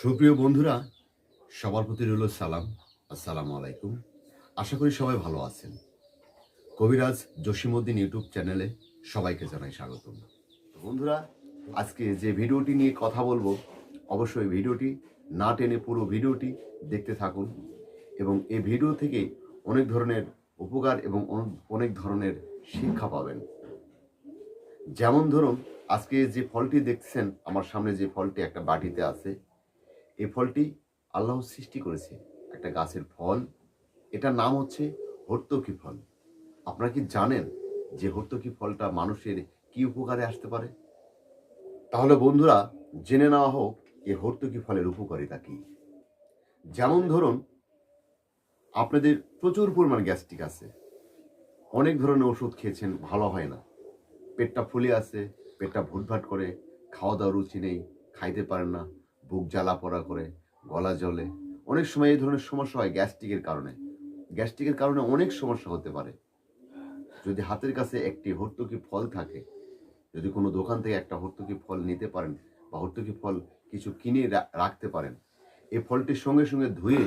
সুপ্রিয় বন্ধুরা, সবার প্রতি রইল সালাম। আসসালামু আলাইকুম। আশা করি সবাই ভালো আছেন। কবিরাজ জসিমউদ্দিন ইউটিউব চ্যানেলে সবাইকে জানাই স্বাগতম। বন্ধুরা, আজকে যে ভিডিওটি নিয়ে কথা বলব, অবশ্যই ভিডিওটি না টেনে পুরো ভিডিওটি দেখতে থাকুন এবং এই ভিডিও থেকে অনেক ধরনের উপকার এবং অনেক ধরনের শিক্ষা পাবেন। যেমন ধরুন, আজকে যে ফলটি দেখছেন, আমার সামনে যে ফলটি একটা বাটিতে আছে এই ফলটি আল্লাহ সৃষ্টি করেছে। একটা গাছের ফল, এটার নাম হচ্ছে হর্তকি ফল। আপনারা কি জানেন যে হর্তকি ফলটা মানুষের কি উপকারে আসতে পারে? তাহলে বন্ধুরা, জেনে নেওয়া হোক এই হর্তকি ফলের উপকারিতা কি। যেমন ধরুন, আপনাদের প্রচুর পরিমাণ গ্যাস্ট্রিক আছে। অনেক ধরনের ওষুধ খেয়েছেন, ভালো হয় না। পেটটা ফুলে আছে, পেটটা ভুটভাট করে খাওয়া দাওয়া রুচি নেই, খাইতে পারেন না। বুক জ্বালা পড়া করে, গলা জলে অনেক সময় এই ধরনের সমস্যা হয় গ্যাস্ট্রিকের কারণে। গ্যাস্ট্রিকের কারণে অনেক সমস্যা হতে পারে। যদি হাতের কাছে একটি হর্তুকি ফল থাকে, যদি কোনো দোকান থেকে একটা হর্তুকি ফল নিতে পারেন বা হর্তুকি ফল কিছু কিনে রাখতে পারেন, এই ফলটির সঙ্গে সঙ্গে ধুয়ে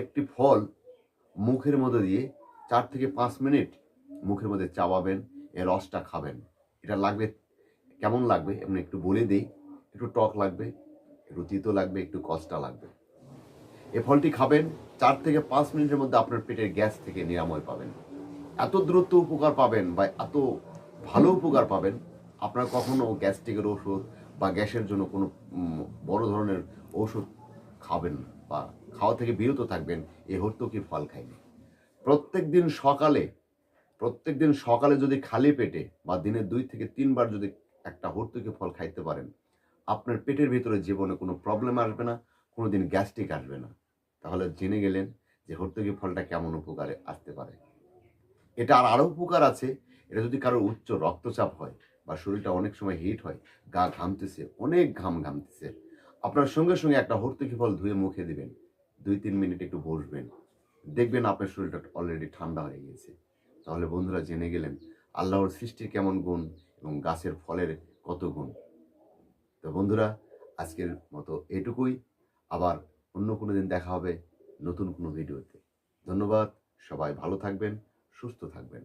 একটি ফল মুখের মধ্যে দিয়ে চার থেকে পাঁচ মিনিট মুখের মধ্যে চাবাবেন এর রসটা খাবেন। এটা লাগবে কেমন লাগবে? এমনি একটু বলে দিই। একটু টক লাগবে। একটু তিতো লাগবে, একটু কষ্টা লাগবে। এ ফলটি খাবেন, চার থেকে পাঁচ মিনিটের মধ্যে আপনার পেটের গ্যাস থেকে নিরাময় পাবেন। এত দ্রুত উপকার পাবেন বা এত ভালো উপকার পাবেন, আপনার কখনো গ্যাস্ট্রিকের ওষুধ বা গ্যাসের জন্য কোনো বড় ধরনের ওষুধ খাবেন বা খাওয়া থেকে বিরত থাকবেন এই হর্তকি ফল খাইলে। প্রত্যেক দিন সকালে প্রত্যেক দিন সকালে যদি খালি পেটে বা দিনে দুই থেকে তিনবার যদি একটা হর্তুকি ফল খাইতে পারেন আপনার পেটের ভিতরে জীবনে কোনো প্রবলেম আসবে না কোনো দিন গ্যাস্ট্রিক আসবে না। তাহলে জেনে গেলেন যে হর্তুকি ফলটা কেমন উপকারে আসতে পারে। এটা আর আরও উপকার আছে, এটা যদি কারোর উচ্চ রক্তচাপ হয় বা শরীরটা অনেক সময় হিট হয়, গা ঘামতেছে, অনেক ঘাম ঘামতেছে, আপনার সঙ্গে সঙ্গে একটা হর্তুকি ফল ধুয়ে মুখে দিবেন। দুই তিন মিনিট একটু বসবেন, দেখবেন আপনার শরীরটা অলরেডি ঠান্ডা হয়ে গেছে। তাহলে বন্ধুরা জেনে গেলেন, আল্লাহর সৃষ্টির কেমন গুণ এবং গাছের ফলের কত গুণ। তো বন্ধুরা, আজকের মতো এটুকুই। আবার অন্য কোনো দিন দেখা হবে নতুন কোনো ভিডিওতে। ধন্যবাদ, সবাই ভালো থাকবেন, সুস্থ থাকবেন।